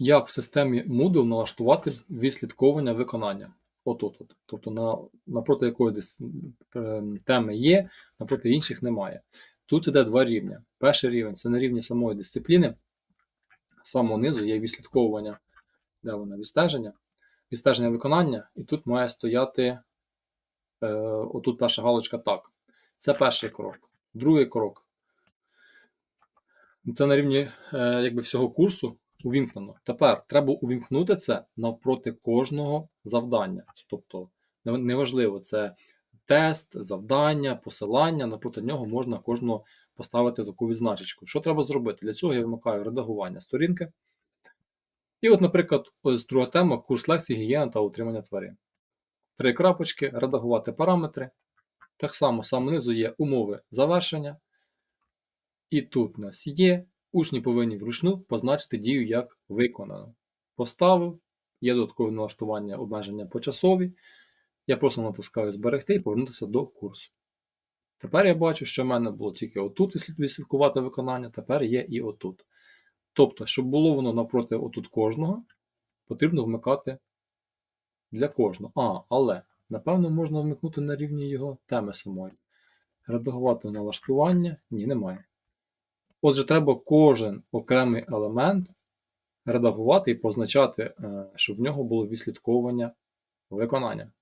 Як в системі Moodle налаштувати відслідковування виконання? Отут. От. Тобто на, напроти якої е, теми є, напроти інших немає. Тут іде два рівня. Перший рівень це на рівні самої дисципліни. Самого низу є відслідковування, де воно відстеження, відстеження виконання, і тут має стояти е, отут перша галочка так. Це перший крок. Другий крок. Це на рівні е, якби всього курсу увімкнено. Тепер треба увімкнути це навпроти кожного завдання. Тобто, неважливо, це тест, завдання, посилання, напроти нього можна кожного поставити таку відзначечку. Що треба зробити? Для цього я вимикаю редагування сторінки. І от, наприклад, ось друга тема курс лекцій гігієна та утримання тварин. Три крапочки, редагувати параметри. Так само саме внизу є умови завершення. І тут у нас є. Учні повинні вручну позначити дію як виконано. Поставив, є додаткове налаштування обмеження почасові. Я просто натискаю зберегти і повернутися до курсу. Тепер я бачу, що в мене було тільки отут відслід- відслідкувати виконання, тепер є і отут. Тобто, щоб було воно навпроти отут кожного, потрібно вмикати для кожного. А, але, напевно, можна вмикнути на рівні його теми самої. Редагувати налаштування? Ні, немає. Отже, треба кожен окремий елемент редагувати і позначати, е, щоб в нього було відслідковування виконання.